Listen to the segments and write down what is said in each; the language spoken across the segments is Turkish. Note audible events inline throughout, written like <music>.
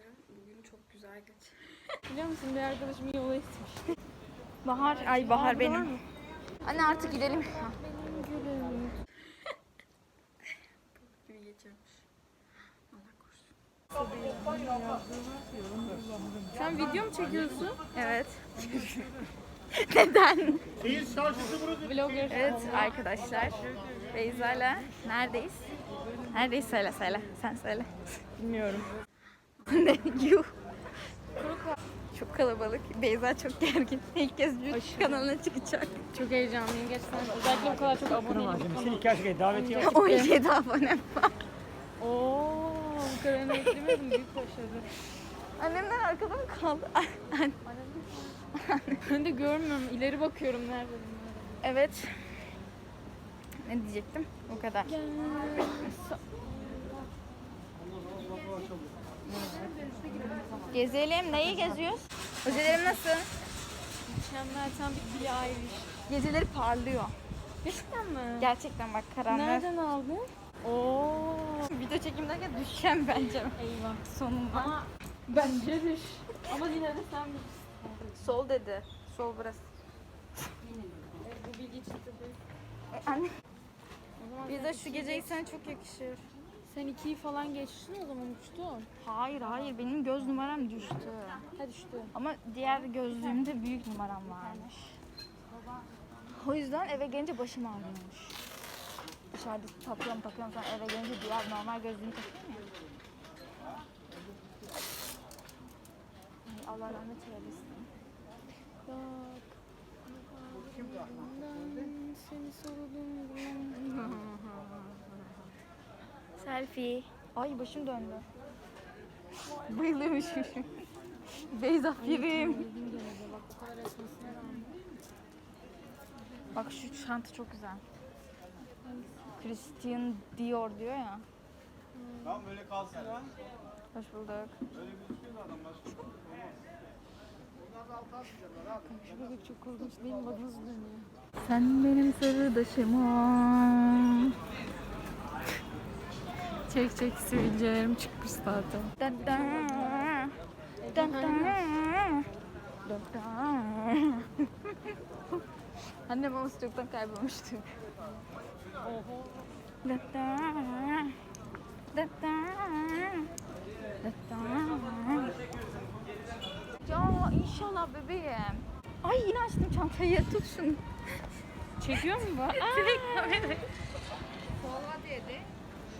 Umarım bugün çok güzel geçer. <laughs> Biliyor musun bir arkadaşım yola etmiş. Bahar, ay Bahar benim. Anne artık gidelim. Benim gülüm. <laughs> Gibi geçiyormuş. Allah korusun. Sen video mu çekiyorsun? Evet. <laughs> Neden? Vlogger. Evet arkadaşlar. Beyza'yla neredeyiz? Neredeyiz söyle söyle. Sen söyle. Bilmiyorum. <laughs> ne? Yuh. Çok kalabalık. Beyza çok gergin. İlk kez YouTube kanalına çıkacak. Çok heyecanlıyım gerçekten. Özellikle bu kadar çok abone Seni iki aşkı davet yok. 17 abonem var. Oo, bu kadarını beklemiyordum. Büyük başarı. Annemler arkada mı kaldı? <laughs> Ben de görmüyorum. İleri bakıyorum nerede bunlar. evet. Ne diyecektim? O kadar. Gezelim. Neyi geziyoruz? Gecelerim nasıl? Mükemmel. Sen bir Billie Eilish. Geceleri parlıyor. Gerçekten mi? Gerçekten bak karanlık. Nereden aldın? Oo. Video çekim derken düşeceğim bence Eyvah. sonunda. Ama bence düş. Ama yine de sen bilirsin. Sol dedi. Sol burası. Bu bilgi için tabii. E, anne. Bize şu geceyi geç- sana çok yakışır. Sen ikiyi falan geçtin o zaman uçtun. Hayır hayır benim göz numaram düştü. Ha düştü. Ama diğer gözlüğümde büyük numaram varmış. O yüzden eve gelince başım ağrıyormuş. Dışarıda takıyorum takıyorum sonra eve gelince diğer normal gözlüğümü takıyorum ya. Ay, Allah rahmet eylesin. Bak. Seni sordum. <laughs> Selfie. Ay başım döndü. Bayılıyormuşum. Beyza pirim. Bak şu çanta çok güzel. Christian Dior diyor ya. Tamam böyle kalsın ha. Hoş bulduk. Böyle gözüküyor da adam başka. Şu bebek çok korkunç değil mi? Dönüyor. Sen benim sırdaşım ol. Çek çek sivilcelerim çıkmış zaten. Annem babası çoktan kaybolmuştu. Ya inşallah bebeğim. Ay yine açtım çantayı. Tut şunu. Çekiyor mu bu? Aa! Direkt.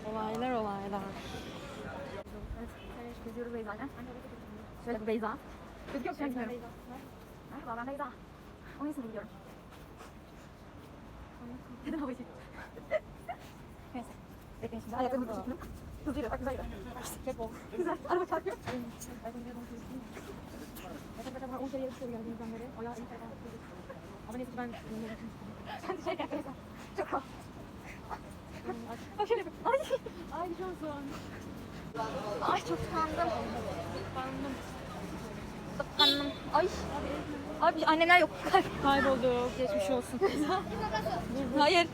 Olaylar olaylar. Geziyoruz Beyza'yla. Şöyle Beyza. Gözüküyor musun? Gözükmüyorum. Merhaba ben Beyza. Onun ismini biliyorum. Neden havayı Neyse. Bekleyin şimdi. Ayaklarımı hızlı çekiyorum. Hızlı yürü. Bak güzel yürü. Catwalk. Güzel. Araba çarpıyor. Arkadaşlar 10 kere yarışıyor geldiğimizden beri. Ayağı iyi falan. Ama neyse ben Sen de şey gel Beyza. Çok havalı. Ay. Ay çok zor. Ay çok tıkandım. Kandım. Tıkandım. Ay. Abi annemler yok. Kayboldu. Geçmiş olsun. Hayır.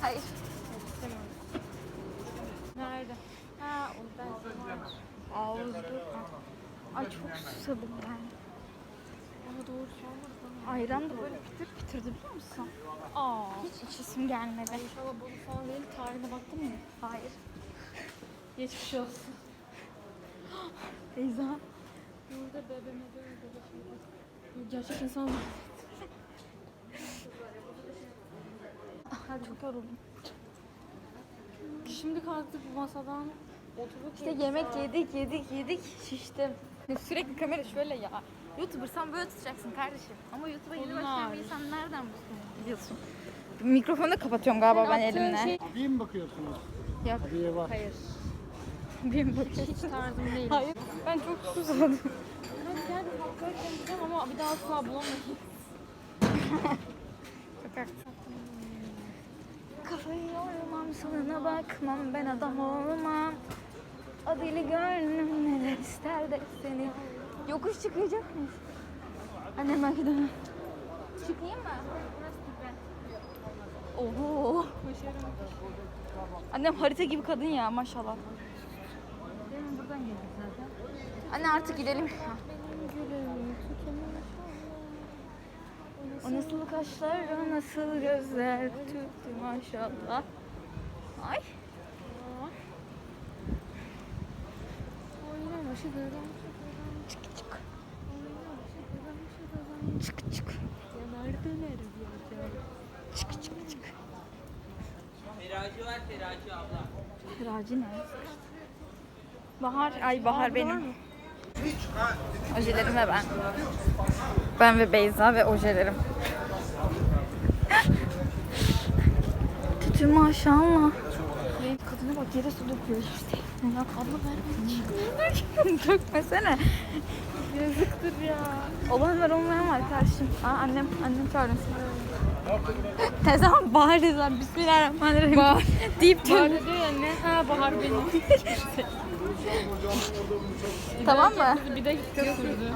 Hayır. Nerede? Ha, ben Ağızlı. Ay çok susadım ben. Ama doğru sormadım. Ayran da böyle pütür pütürdü biliyor musun? Aa. Hiç içisim gelmedi. İnşallah bolu falan değil. Tarihine baktın mı? Hayır. Geçmiş olsun. <gasps> Beyza. Burada bebeğime böyle şey. Gerçek insan var. <laughs> Hadi çok yoruldum. Şimdi kalktık bu masadan. Oturduk. İşte yemek yedik yedik yedik şiştim. Sürekli kamera şöyle ya. Youtubersan böyle tutacaksın kardeşim. Ama YouTube'a yeni başlayan bir insan nereden biliyorsun? Mikrofonu da kapatıyorum galiba ben Yaptığın elimle. Şey, Abiye mi bakıyorsunuz? Yok. Abiye bak. Hayır. Bir bakayım. hiç tarzım değil. Hayır. Ben çok susadım. Hadi gel bir hakkı konuşacağım ama bir daha asla bulamadım. Çok Kafayı yormam sana bakmam ben adam olmam. O deli gönlüm neler ister de seni. Yokuş çıkacak mıyız? Annem belki de. Çıkayım mı? Oho. Annem harita gibi kadın ya maşallah. Benim burada oradan geldik zaten. Anne artık gidelim. O nasıl kaşlar, o nasıl gözler tuttu maşallah. Ay. Çık çık. Çık çık. Çık çık çık. Terazi var terazi abla. Kiracı ne? Bahar, ay Bahar benim. Ojelerim ve ben. Ben ve Beyza ve ojelerim. Tütü maşallah. Kadına bak yere su döküyor işte. Ya abla ver Dökmesene. Yazıktır ya. Olan var olmayan var kardeşim. Aa annem, annem çağırın. ne zaman dedi lan Bismillahirrahmanirrahim. Bahar. Deyip Bahar diyor ya ne? Ha Bahar benim. <laughs> Tamam mı? bir dakika <laughs> sürdü.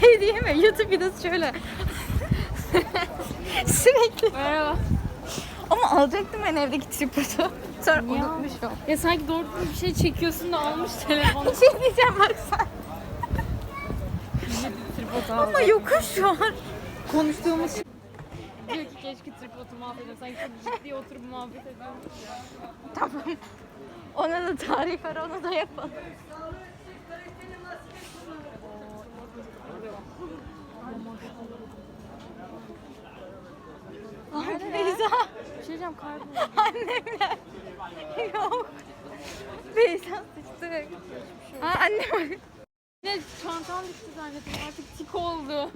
şey diyeyim mi? YouTube videosu şöyle. <laughs> Sürekli. Merhaba. Ama alacaktım ben evdeki tripodu. Sonra unutmuşum. Ya sanki doğru düzgün bir şey çekiyorsun da almış <laughs> telefonu. Bir şey diyeceğim bak sen. Tripod Ama yokuş şu an. Konuştuğumuz şey. Diyor ki keşke tripodu mahvedelim. Sanki çok ciddi oturup muhabbet ediyormuş ya. Tamam. Ona da tarih var, onu da yapalım. Ay Beyza. Bir şey diyeceğim kayboldu. Annemle. Yok. Beyza sıçtı. Ha annem. Ne çantam düştü zannettim. Artık tik oldu.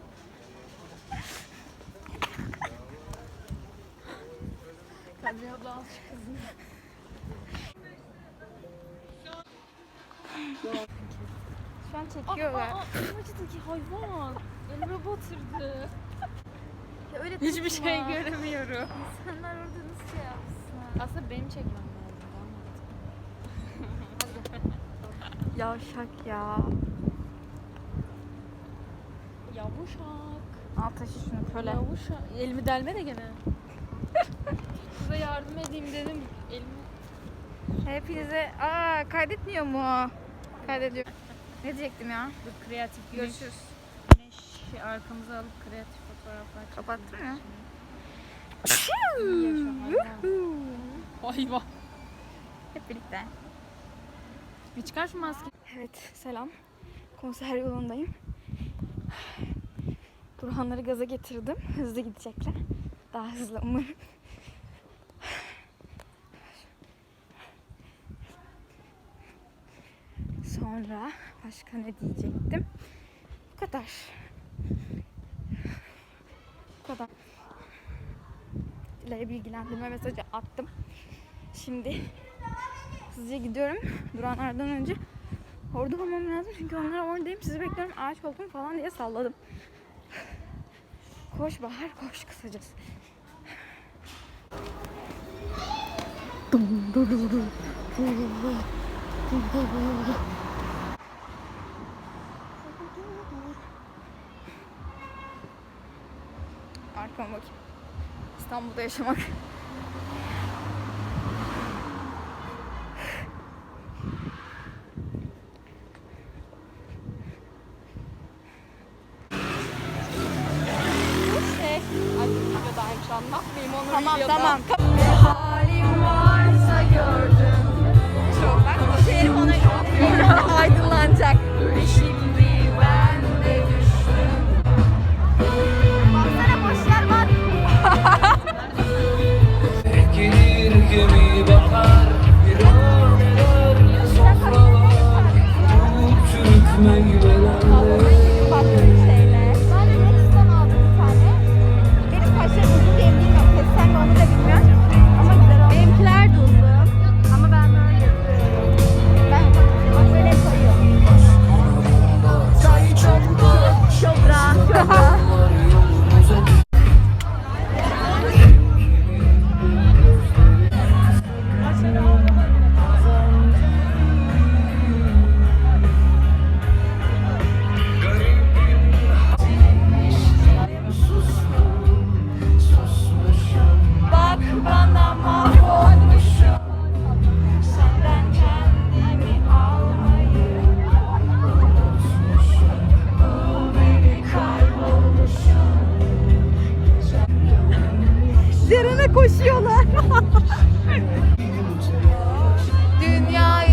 Kadriye abla al şu kızını. Şu an çekiyorlar. Aa, amacıdaki hayvan. Elime batırdı. Ya öyle Hiçbir şey göremiyorum. İnsanlar orada nasıl şey yapsın? Aslında benim çekmem lazım. Yavşak ya. Yavuşak. Al taşı şunu köle. Yavuşak. Elimi delme de gene. <laughs> Size yardım edeyim dedim. Elimi Hepinize... Aa kaydetmiyor mu? Kaydediyor. Ne diyecektim ya? bu kreatif güneş, Görüşürüz. güneş şey arkamıza alıp kreatif fotoğraflar çekmek. Kapattın mı? Hayvan. Hep birlikte. Bir çıkar şu maskeyi. Evet selam. Konser yolundayım. Burhanları gaza getirdim. Hızlı gidecekler. Daha hızlı umarım. Sonra başka ne diyecektim? Bu kadar. Bu kadar. Dilek'e bilgilendirme mesajı attım. Şimdi hızlıca gidiyorum. Duranlardan önce orada olmam lazım çünkü onlar oradayım. Sizi bekliyorum ağaç koltuğum falan diye salladım. Koş Bahar koş kısacası. Arkama bakayım. İstanbul'da yaşamak. üzerine koşuyorlar. <laughs> Dünya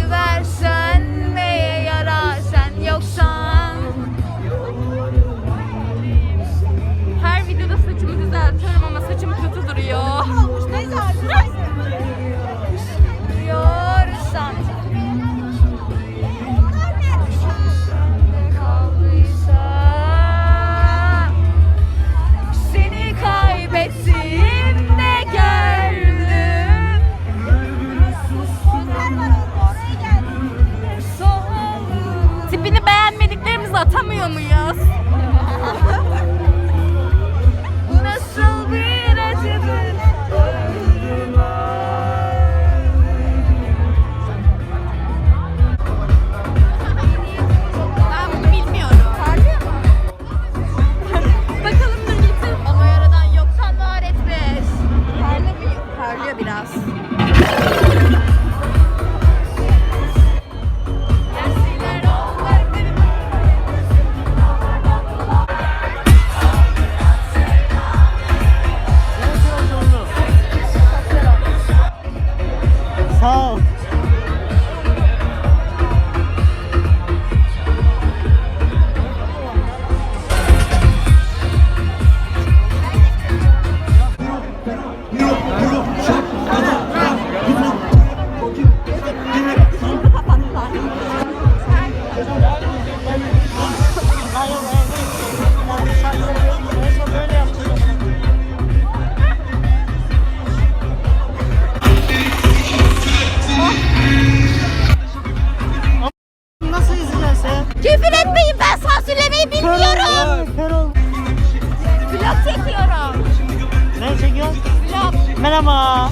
Selam. Merhaba.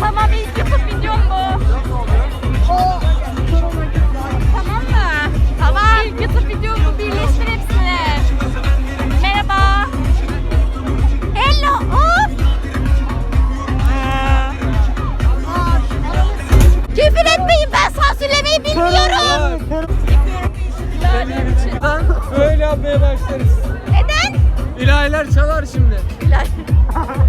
Tamam iyi sıfır milyon bu. Tamam mı? Tamam. Bir YouTube videomu birleştir hepsini. Merhaba. Hello. Hop. Küfür etmeyin ben sansürlemeyi bilmiyorum. Böyle yapmaya başlarız. Neden? İlahiler çalar şimdi. İlahi. <laughs>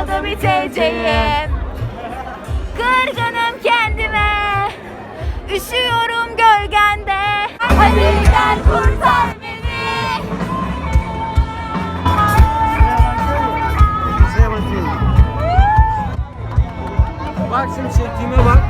oldu biteceğim Kırgınım kendime Üşüyorum gölgende. Halil'den kurtar beni. Bak şimdi çektiğime bak.